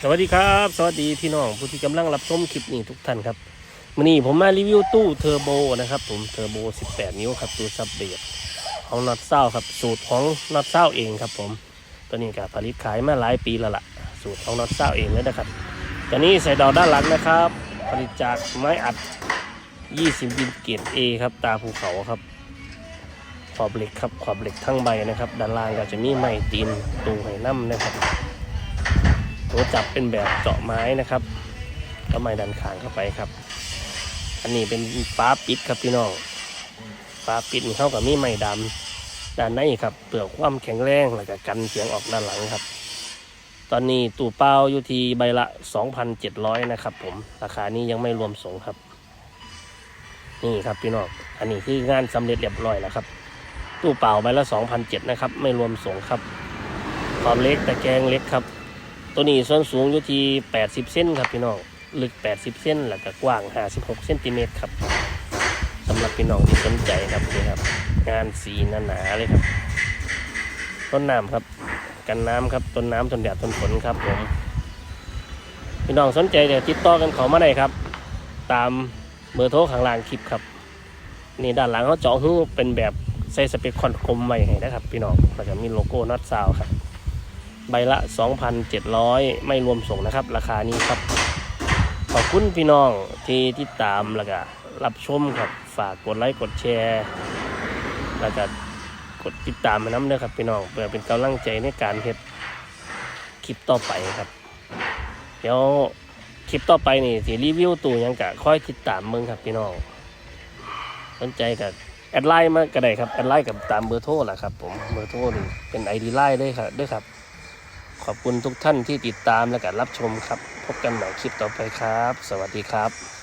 สวัสดีครับ สวัสดีพี่น้องผู้ที่กำลังรับชมคลิปนี้ทุกท่านครับวันนี้ผมมารีวิวตู้เทอร์โบนะครับ ผมเทอร์โบ 18 นิ้วครับตู้ซับเบรดของน็อตเศร้าครับ สูตรของน็อตเศร้าเองครับ ผมตัวนี้ก็ผลิตขายมาหลายปีแล้วล่ะ สูตรของน็อตเศร้าเองเลยนะครับตัวนี้ใส่ดอกด้านหลังนะครับ ผลิตจากไม้อัด 20มิลเกต A ครับตาภูเขาครับ ขอบเหล็กครับขอบเหล็กทั้งใบนะครับ ด้านล่างก็จะมีไม้ตีนตูไห้น้ำนะครับตัวจับเป็นแบบเจาะไม้นะครับก็ไม้ดันขางเข้าไปครับ อันนี้เป็นฟ้าปิดครับพี่น้องฟ้าปิดเข้ากับมีไม้ดำด้านในครับเปลือกความแข็งแรงแล้วก็กันเสียงออกด้านหลังครับ ตอนนี้ตู้เปล่าอยู่ที่ใบละ 2,700 นะครับ ผมราคานี้ยังไม่รวมส่งครับ นี่ครับพี่น้องอันนี้คืองานสำเร็จเรียบร้อยแล้วครับ ตู้เปล่าใบละ2,700นะครับ ไม่รวมส่งครับ ความเล็กแต่แกรงเล็กครับ ตัวนี้ส่วนสูงอยู่ที่ 80เซนครับพี่น้อง ลึก 80เซนแล้วก็กว้าง 56เซนติเมตรครับสำหรับพี่น้องที่สนใจครับนี่ครับ งานสีหนาๆเลยครับ ต้นน้ำครับ กันน้ำครับต้นน้ำทนแดดทนฝนครับผมพี่น้องสนใจเดี๋ยวติดต่อกันเขามาได้ครับ ตามเบอร์โทรข้างล่างคลิปครับ นี่ด้านหลังเขาเจาะหูเป็นแบบ ใส่สเปคคอนคมไว้ให้นะครับพี่น้องแล้วก็มีโลโก้น็อตซาวครับ ใบละ 2,700 ไม่รวมส่งนะครับ ราคานี้ครับ ขอบคุณพี่น้องที่ติดตามแล้วก็รับชมครับ ฝากกดไลค์กดแชร์แล้วก็กดติดตามมาน้ำด้วยครับพี่น้องเพื่อเป็นกำลังใจในการเฮ็ดคลิปต่อไปครับ เดี๋ยวคลิปต่อไปนี่สิรีวิวตู้หยังกะค่อยติดตามมึงครับพี่น้องสนใจกับ แอดไลน์มาก็ได้ครับแอดไลน์กับตามเบอร์โทรแหละครับผมเบอร์โทรนี่เป็นไอดีไลน์ด้วยครับด้วยครับ ขอบคุณทุกท่านที่ติดตามและการรับชมครับ พบกันใหม่คลิปต่อไปครับ สวัสดีครับ